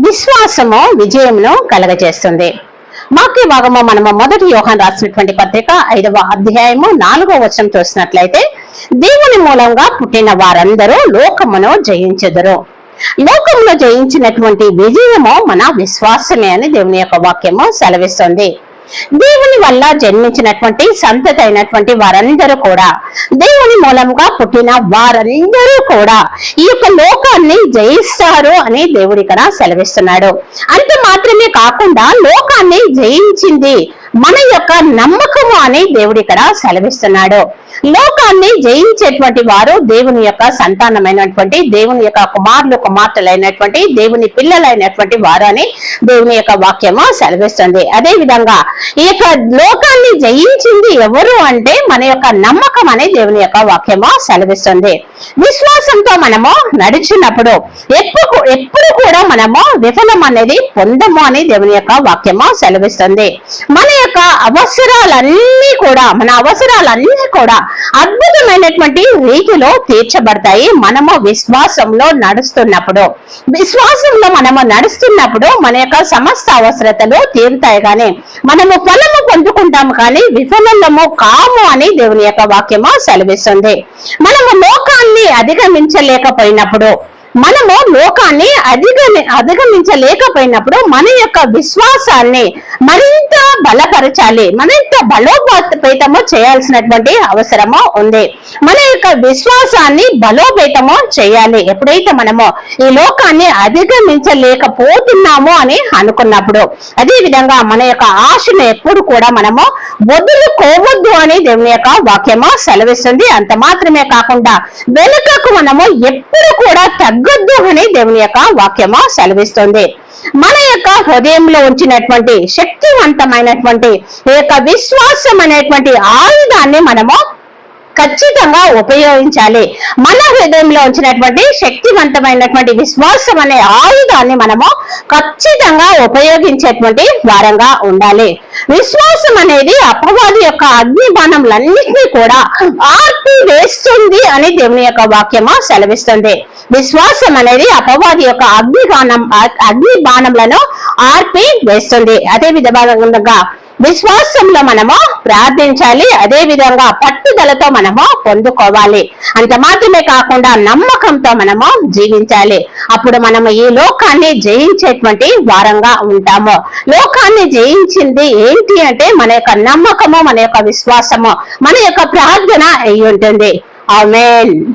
విశ్వాసము విజయమును కలగజేస్తుంది. వాక్య భాగము మనము మొదటి యోహన్ రాసినటువంటి పత్రిక ఐదవ అధ్యాయము నాలుగవ వచనం చూసినట్లయితే దేవుని మూలంగా పుట్టిన వారందరూ లోకమును జయించెదరు. లోకంలో జయించినటువంటి విజయము మన విశ్వాసమే అని దేవుని యొక్క వాక్యము సెలవిస్తుంది. దేవుని వల్ల జన్మించినటువంటి సంతతి అయినటువంటి వారందరూ కూడా దేవుని మూలముగా పుట్టిన వారందరూ కూడా ఈ యొక్క లోకాన్ని జయిస్తారు అని దేవుడి ఇక్కడ సెలవిస్తున్నాడు. అంత మాత్రమే కాకుండా లోకాన్ని జయించింది మన యొక్క నమ్మకము అని దేవుడి ఇక్కడ సెలవిస్తున్నాడు. లోకాన్ని జయించేటువంటి వారు దేవుని యొక్క సంతానమైనటువంటి దేవుని యొక్క కుమారులు కుమార్తెలైనటువంటి దేవుని పిల్లలైనటువంటి వారు అని దేవుని యొక్క వాక్యము సెలవిస్తుంది. అదే విధంగా ఈ యొక్క లోకాన్ని జయించింది ఎవరు అంటే మన యొక్క నమ్మకం అనే దేవుని యొక్క వాక్యము సెలవిస్తుంది. విశ్వాసంతో మనము నడిచినప్పుడు ఎప్పుడు ఎప్పుడు కూడా మనము విఫలం అనేది పొందము అని దేవుని యొక్క వాక్యము సెలవిస్తుంది. మన యొక్క అవసరాలన్నీ కూడా మన అవసరాలన్నీ కూడా అద్భుతమైనటువంటి రీతిలో తీర్చబడతాయి మనము విశ్వాసంలో నడుస్తున్నప్పుడు. విశ్వాసంలో మనము నడుస్తున్నప్పుడు మన యొక్క సమస్త అవసరతలు తీరుతాయి కానీ మనము ఫలము పొందుకుంటాము కానీ విఫలము కాము అని దేవుని యొక్క వాక్యము సెలవిస్తుంది. మనము లోకాన్ని అధిగమించలేకపోయినప్పుడు మనము లోకాన్ని అధిగమి అధిగమించలేకపోయినప్పుడు మన యొక్క విశ్వాసాన్ని మరింత బలపరచాలి మరింత బలోపేతము చేయాల్సినటువంటి అవసరము ఉంది. మన యొక్క విశ్వాసాన్ని బలోపేతము చేయాలి. ఎప్పుడైతే మనము ఈ లోకాన్ని అధిగమించలేకపోతున్నాము అని అనుకున్నప్పుడు అదే విధంగా మన యొక్క ఆశను ఎప్పుడు కూడా మనము వదులుకోవద్దు అని దేవుని యొక్క వాక్యము సెలవిస్తుంది. అంత మాత్రమే కాకుండా వెనుకకు మనము ఎప్పుడు కూడా తగ్గొద్దు అని దేవుని యొక్క వాక్యము సెలవిస్తుంది. మన యొక్క హృదయంలో ఉంచినటువంటి శక్తివంతమైనటువంటి ఈ యొక్క విశ్వాసం అనేటువంటి ఆయుధాన్ని మనము ఖచ్చితంగా ఉపయోగించాలి. మన హృదయంలో ఉంచినటువంటి శక్తివంతమైనటువంటి విశ్వాసం అనే ఆయుధాన్ని మనము ఖచ్చితంగా ఉపయోగించేటువంటి వారంగా ఉండాలి. విశ్వాసం అనేది అపవాది యొక్క అగ్ని బాణములన్నింటినీ కూడా ఆర్ వేస్తుంది అని దేవుని యొక్క వాక్యము సెలవిస్తుంది. విశ్వాసం అనేది అపవాది యొక్క అగ్ని బాణం అగ్ని బాణములను ఆర్పి వేస్తుంది. అదే విధంగా విశ్వాసంలో మనము ప్రార్థించాలి. అదే విధంగా పట్టుదలతో మనము పొందుకోవాలి. అంత మాత్రమే కాకుండా నమ్మకంతో మనము జీవించాలి. అప్పుడు మనము ఈ లోకాన్ని జయించేటువంటి వారంగా ఉంటాము. లోకాన్ని జయించింది ఏంటి అంటే మన యొక్క నమ్మకము మన యొక్క విశ్వాసము మన యొక్క ప్రార్థన అయి ఉంటుంది. ఆమెన్.